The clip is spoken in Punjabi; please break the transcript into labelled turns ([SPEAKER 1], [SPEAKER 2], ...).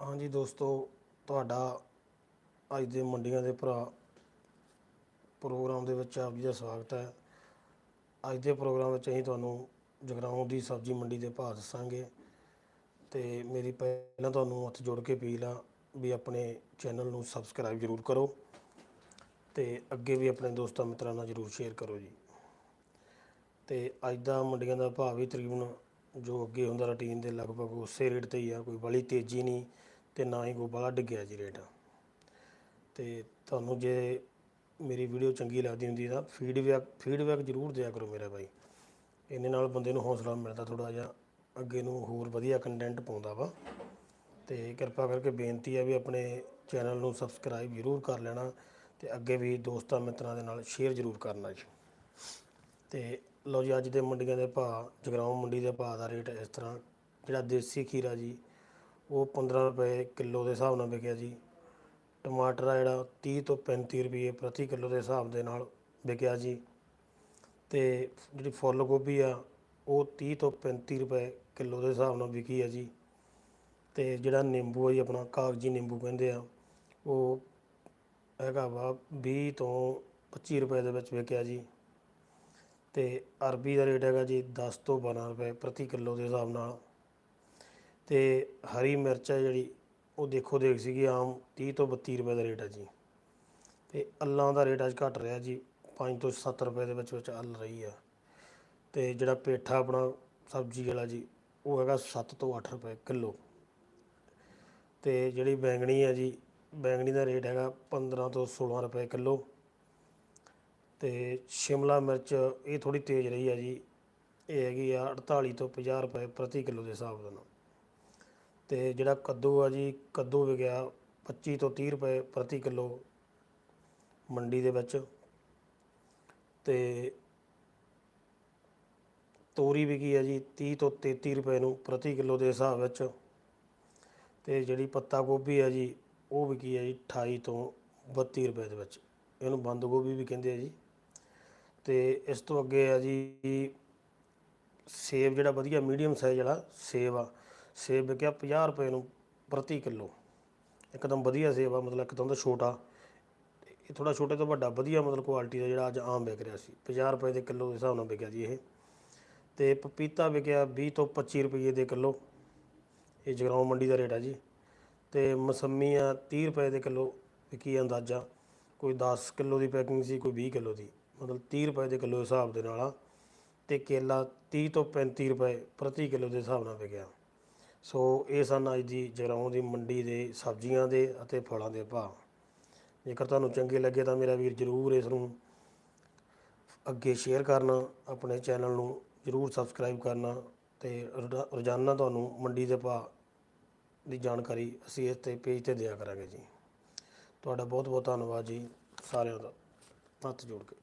[SPEAKER 1] ਹਾਂਜੀ ਦੋਸਤੋ, ਤੁਹਾਡਾ ਅੱਜ ਦੇ ਮੰਡੀਆਂ ਦੇ ਭਰਾ ਪ੍ਰੋਗਰਾਮ ਦੇ ਵਿੱਚ ਆਪ ਜੀ ਦਾ ਸਵਾਗਤ ਹੈ। ਅੱਜ ਦੇ ਪ੍ਰੋਗਰਾਮ ਵਿੱਚ ਅਸੀਂ ਤੁਹਾਨੂੰ ਜਗਰਾਉਂ ਦੀ ਸਬਜ਼ੀ ਮੰਡੀ ਦੇ ਭਾਅ ਦੱਸਾਂਗੇ ਤੇ ਮੇਰੀ ਪਹਿਲਾਂ ਤੁਹਾਨੂੰ ਹੱਥ ਜੋੜ ਕੇ ਅਪੀਲ ਆ ਵੀ ਆਪਣੇ ਚੈਨਲ ਨੂੰ ਸਬਸਕ੍ਰਾਈਬ ਜ਼ਰੂਰ ਕਰੋ ਤੇ ਅੱਗੇ ਵੀ ਆਪਣੇ ਦੋਸਤਾਂ ਮਿੱਤਰਾਂ ਨਾਲ ਜ਼ਰੂਰ ਸ਼ੇਅਰ ਕਰੋ ਜੀ। ਤੇ ਅੱਜ ਦਾ ਮੰਡੀਆਂ ਦਾ ਭਾਅ ਵੀ ਤਕਰੀਬਨ ਜੋ ਅੱਗੇ ਹੁੰਦਾ ਰੁਟੀਨ ਦੇ ਲਗਭਗ ਉਸੇ ਰੇਟ ਤੇ ਹੀ ਆ, ਕੋਈ ਬੜੀ ਤੇਜ਼ੀ ਨਹੀਂ। ਤੇ ਨਾ ਹੀ ਕੋਈ ਬੜਾ ਡਿੱਗਿਆ ਜੀ ਰੇਟ। ਤੇ ਤੁਹਾਨੂੰ ਜੇ ਮੇਰੀ ਵੀਡੀਓ ਚੰਗੀ ਲੱਗਦੀ ਹੁੰਦੀ ਤਾਂ ਫੀਡਬੈਕ ਫੀਡਬੈਕ ਜ਼ਰੂਰ ਦਿਆ ਕਰੋ ਮੇਰਾ ਬਾਈ। ਇਹਦੇ ਨਾਲ ਬੰਦੇ ਨੂੰ ਹੌਸਲਾ ਮਿਲਦਾ ਥੋੜਾ ਜਿਹਾ, ਅੱਗੇ ਨੂੰ ਹੋਰ ਵਧੀਆ ਕੰਟੈਂਟ ਪਾਉਂਦਾ ਵਾ। ਤੇ ਕਿਰਪਾ ਕਰਕੇ ਬੇਨਤੀ ਹੈ ਵੀ ਆਪਣੇ ਚੈਨਲ ਨੂੰ ਸਬਸਕ੍ਰਾਈਬ ਜ਼ਰੂਰ ਕਰ ਲੈਣਾ ਤੇ ਅੱਗੇ ਵੀ ਦੋਸਤਾਂ ਮਿੱਤਰਾਂ ਦੇ ਨਾਲ ਸ਼ੇਅਰ ਜ਼ਰੂਰ ਕਰਨਾ ਜੀ। ਤੇ ਲਓ ਜੀ, ਅੱਜ ਦੇ ਮੰਡੀਆਂ ਦੇ ਭਾਅ, ਜਗਰਾਉਂ ਮੰਡੀ ਦੇ ਭਾਅ ਦਾ ਰੇਟ ਇਸ ਤਰ੍ਹਾਂ, ਜਿਹੜਾ ਦੇਸੀ ਖੀਰਾ ਜੀ ਉਹ 15 ਰੁਪਏ ਕਿਲੋ ਦੇ ਹਿਸਾਬ ਨਾਲ ਵਿਕਿਆ ਜੀ। ਟਮਾਟਰ ਆ ਜਿਹੜਾ 30 ਤੋਂ 35 ਰੁਪਏ ਪ੍ਰਤੀ ਕਿਲੋ ਦੇ ਹਿਸਾਬ ਦੇ ਨਾਲ ਵਿਕਿਆ ਜੀ। ਤੇ ਜਿਹੜੀ ਫੁੱਲ ਗੋਭੀ ਆ, ਉਹ 30 ਤੋਂ 35 ਰੁਪਏ ਕਿਲੋ ਦੇ ਹਿਸਾਬ ਨਾਲ ਵਿਕੀ ਆ ਜੀ। ਤੇ ਜਿਹੜਾ ਨਿੰਬੂ ਆ ਜੀ, ਆਪਣਾ ਕਾਗਜੀ ਨਿੰਬੂ ਕਹਿੰਦੇ ਆ, ਉਹ ਹੈਗਾ ਵਾ 20 ਤੋਂ 25 ਰੁਪਏ ਦੇ ਵਿੱਚ ਵਿਕਿਆ ਜੀ। ਤੇ ਅਰਬੀ ਦਾ ਰੇਟ ਹੈਗਾ ਜੀ 10 ਤੋਂ 12 ਰੁਪਏ ਪ੍ਰਤੀ ਕਿਲੋ ਦੇ ਹਿਸਾਬ ਨਾਲ। ਤੇ ਹਰੀ ਮਿਰਚ ਹੈ ਜਿਹੜੀ, ਉਹ ਦੇਖੋ ਦੇਖ ਸੀਗੀ ਆਮ 30 ਤੋਂ 32 ਰੁਪਏ ਦਾ ਰੇਟ ਹੈ ਜੀ। ਤੇ ਅੱਲਾਂ ਦਾ ਰੇਟ ਅੱਜ ਘਟ ਰਿਹਾ ਜੀ 5 ਤੋਂ 7 ਰੁਪਏ ਦੇ ਵਿੱਚ ਵਿੱਚ ਅੱਲ ਰਹੀ ਆ। ਤੇ ਜਿਹੜਾ ਪੇਠਾ ਆਪਣਾ ਸਬਜ਼ੀ ਵਾਲਾ ਜੀ, ਉਹ ਹੈਗਾ 7 ਤੋਂ 8 ਰੁਪਏ ਕਿਲੋ। ਤੇ ਜਿਹੜੀ ਬੈਂਗਣੀ ਹੈ ਜੀ, ਬੈਂਗਣੀ ਦਾ ਰੇਟ ਹੈਗਾ 15 ਤੋਂ 16 ਰੁਪਏ ਕਿਲੋ। ਤੇ ਸ਼ਿਮਲਾ ਮਿਰਚ, ਇਹ ਥੋੜੀ ਤੇਜ਼ ਰਹੀ ਹੈ ਜੀ, ਇਹ ਹੈਗੀ ਆ 48 ਤੋਂ 50 ਰੁਪਏ ਪ੍ਰਤੀ ਕਿਲੋ ਦੇ ਹਿਸਾਬ ਦੇ ਨਾਲ। ਤੇ ਜਿਹੜਾ ਕੱਦੂ ਆ ਜੀ, ਕੱਦੂ ਵਿਕਿਆ 25 ਤੋਂ 30 ਰੁਪਏ ਪ੍ਰਤੀ ਕਿਲੋ ਮੰਡੀ ਦੇ ਵਿੱਚ। ਤੇ ਤੋਰੀ ਵਿਕੀ ਹੈ ਜੀ 30 ਤੋਂ 33 ਰੁਪਏ ਨੂੰ ਪ੍ਰਤੀ ਕਿਲੋ ਦੇ ਹਿਸਾਬ ਵਿੱਚ। ਤੇ ਜਿਹੜੀ ਪੱਤਾ ਗੋਭੀ ਹੈ ਜੀ, ਉਹ ਵਿਕੀ ਹੈ ਜੀ 28 ਤੋਂ 32 ਰੁਪਏ ਦੇ ਵਿੱਚ। ਇਹਨੂੰ ਬੰਦ ਗੋਭੀ ਵੀ ਕਹਿੰਦੇ ਆ ਜੀ। ਤੇ ਇਸ ਤੋਂ ਅੱਗੇ ਆ ਜੀ ਸੇਬ ਜਿਹੜਾ ਵਧੀਆ ਮੀਡੀਅਮ ਸਾਈਜ਼ ਵਾਲਾ ਸੇਬ ਆ ਸੇਬ ਵਿਕਿਆ 50 ਰੁਪਏ ਨੂੰ ਪ੍ਰਤੀ ਕਿਲੋ। ਇੱਕਦਮ ਵਧੀਆ ਸੇਬ ਆ, ਮਤਲਬ ਇੱਕਦਮ ਦਾ ਛੋਟਾ। ਇਹ ਥੋੜਾ ਛੋਟੇ ਤੋਂ ਵੱਡਾ, ਵਧੀਆ ਮਤਲਬ ਕੁਆਲਿਟੀ ਦਾ ਜਿਹੜਾ ਅੱਜ ਆਮ ਵਿਕ ਰਿਹਾ ਸੀ। 50 ਰੁਪਏ ਦੇ ਕਿਲੋ ਦੇ ਹਿਸਾਬ ਨਾਲ ਵਿਕਿਆ ਜੀ ਇਹ। ਤੇ ਪਪੀਤਾ ਵਿਕਿਆ 20 ਤੋਂ 25 ਰੁਪਏ ਦੇ ਕਿਲੋ। ਇਹ ਜਗਰਾਉਂ ਮੰਡੀ ਦਾ ਰੇਟ ਆ ਜੀ। ਤੇ ਮਸੰਮੀ ਆ 30 ਰੁਪਏ ਦੇ ਕਿਲੋ ਵਿਕੀ ਆ ਅੰਦਾਜ਼ਾ। ਕੋਈ 10 ਕਿਲੋ ਦੀ ਪੈਕਿੰਗ ਸੀ, ਕੋਈ 20 ਕਿਲੋ ਦੀ। ਮਤਲਬ 30 ਰੁਪਏ ਦੇ ਕਿਲੋ ਹਿਸਾਬ ਦੇ ਨਾਲ ਆ। ਤੇ ਕੇਲਾ 30 ਤੋਂ 35 ਰੁਪਏ ਪ੍ਰਤੀ ਕਿਲੋ ਦੇ ਹਿਸਾਬ ਨਾਲ ਵਿਕਿਆ। ਸੋ ਇਹ ਸਨ ਅੱਜ ਦੀ ਜਗਰਾਉਂ ਦੀ ਮੰਡੀ ਦੇ ਸਬਜ਼ੀਆਂ ਦੇ ਅਤੇ ਫਲਾਂ ਦੇ ਭਾਅ। ਜੇਕਰ ਤੁਹਾਨੂੰ ਚੰਗੇ ਲੱਗੇ ਤਾਂ ਮੇਰਾ ਵੀਰ ਜਰੂਰ ਇਸ ਨੂੰ ਅੱਗੇ ਸ਼ੇਅਰ ਕਰਨਾ, ਆਪਣੇ ਚੈਨਲ ਨੂੰ ਜਰੂਰ ਸਬਸਕ੍ਰਾਈਬ ਕਰਨਾ ਤੇ ਰੋਜ਼ਾ- ਰੋਜ਼ਾਨਾ ਤੁਹਾਨੂੰ ਮੰਡੀ ਦੇ ਭਾਅ ਦੀ ਜਾਣਕਾਰੀ ਅਸੀਂ ਇਸ ਤੇ ਪੇਜ ਤੇ ਦਿਆ ਕਰਾਂਗੇ ਜੀ। ਤੁਹਾਡਾ ਬਹੁਤ ਬਹੁਤ ਧੰਨਵਾਦ ਜੀ ਸਾਰਿਆਂ ਦਾ। ਹੱਥ ਜੋੜ ਕੇ।